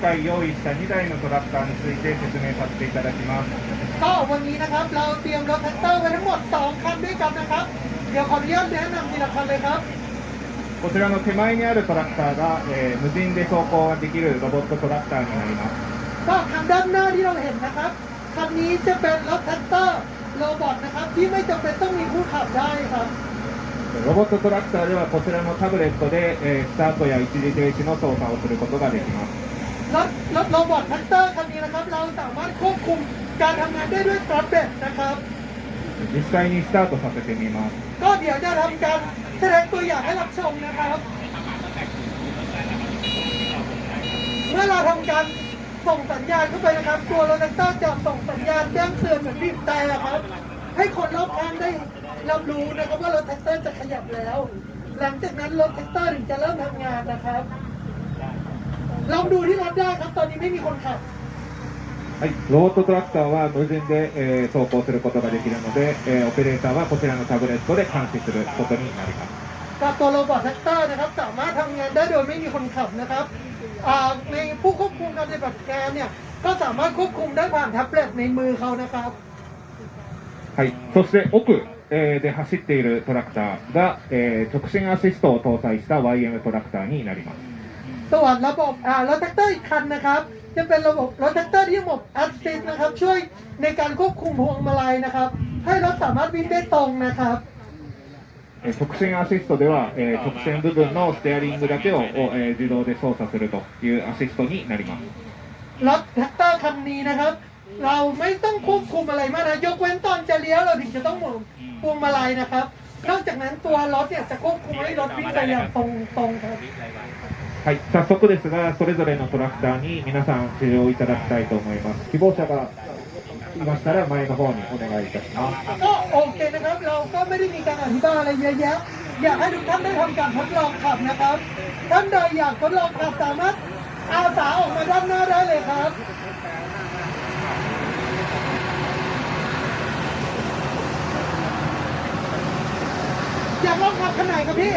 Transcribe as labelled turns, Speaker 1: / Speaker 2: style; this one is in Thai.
Speaker 1: ー今回用意した2台のトラクターについて説明させていただきます
Speaker 2: ก็วันนี้นะครับเราเตรียมรถแท็กเตอร์ไว้ทั้งหมด 2 คันด้วยกันนะครับ เดี๋ยวขออนุญาตแนะนำทีละคันเลยครับ
Speaker 1: こちらの手前にあるトラクターが、えー無人で走行ができるロボットトラクターになります
Speaker 2: ก็คันด้านหน้าที่เราเห็นนะครับ คันนี้จะเป็นรถแท็กเตอร์โรบอทนะครับ ที่ไม่จำเป็นต้องมีผู้ขับได้ครับ
Speaker 1: ロボットトラクターではこちらのタブレットで、えースタートや一時停止の操作をすることができます
Speaker 2: รถรถโรบอทแท็กเตอร์คันนี้นะครับ เราสามารถควบคุมการทำงานได้ด้วยแท็บเล็ตนะครับ
Speaker 1: 実際にスタートさせてみます
Speaker 2: ก็เดี๋ยวจะทำการแสดงตัวอย่างให้รับชมนะครับ เมื่อเราทำการส่งสัญญาณเข้าไปนะครับ ตัวรถแท็กเตอร์จะส่งสัญญาณแจ้งเตือนเหมือนบีบแต่ครับ ให้คนรอบข้างได้รับรู้นะครับว่ารถแท็กเตอร์จะขยับแล้ว หลังจากนั้นรถแท็กเตอร์ถึงจะเริ่มทำงานนะครับ ลองดูที่รถได้ครับ ตอนนี้ไม่มีคนขับ
Speaker 1: はい、ロボットトラクターは無人で、えー走行することができるので、えーオペレーターはこちらのタブレットで監視することになります。
Speaker 2: กับตัวโรบอทแท็กเตอร์นะครับ สามารถทำงานได้โดยไม่มีคนขับนะครับอ่าในผู้ควบคุมการปฏิบัติการเนี่ย ก็สามารถควบคุมได้ผ่านแท็บเล็ตในมือเขานะครับ
Speaker 1: はい、そして奥、えーで走っているトラクターが、えー直進アシストを搭載した YM トラクターになります。
Speaker 2: ส่วนระบบอ่ารถแท็กเตอร์อีกคันนะครับ จะเป็นระบบรถแท็กเตอร์ที่ระบบแอสซิสนะครับ ช่วยในการควบคุมพวงมาลัยนะครับ ให้รถสามารถวิ่งได้ตรงนะครับ
Speaker 1: 特選アシストでは、えー、部分のステアリングだけを、自動で操作するというアシストになります
Speaker 2: รถแท็กเตอร์คันนี้นะครับ เราไม่ต้องควบคุมอะไรมากนะยกเว้นตอนจะเลี้ยวเราถึงจะต้องพวงมาลัยนะครับ นอกจากนั้นตัวรถจะควบคุมให้รถวิ่งไปอย่างตรงตรงครับ
Speaker 1: はい、早速ですが、それぞれのトラクターに皆さん試乗いただきたいと思います。希望者がいましたら前の方にお願いいたします。
Speaker 2: ก็โอเคนะครับ เราก็ไม่ได้มีการอธิบายอะไรเยอะแยะ อยากให้ทุกท่านได้ทำการทดลองขับนะครับ ท่านใดอยากทดลองขับสามารถอาสาออกมาด้านหน้าได้เลยครับ อยากลองขับขนาดครับพี่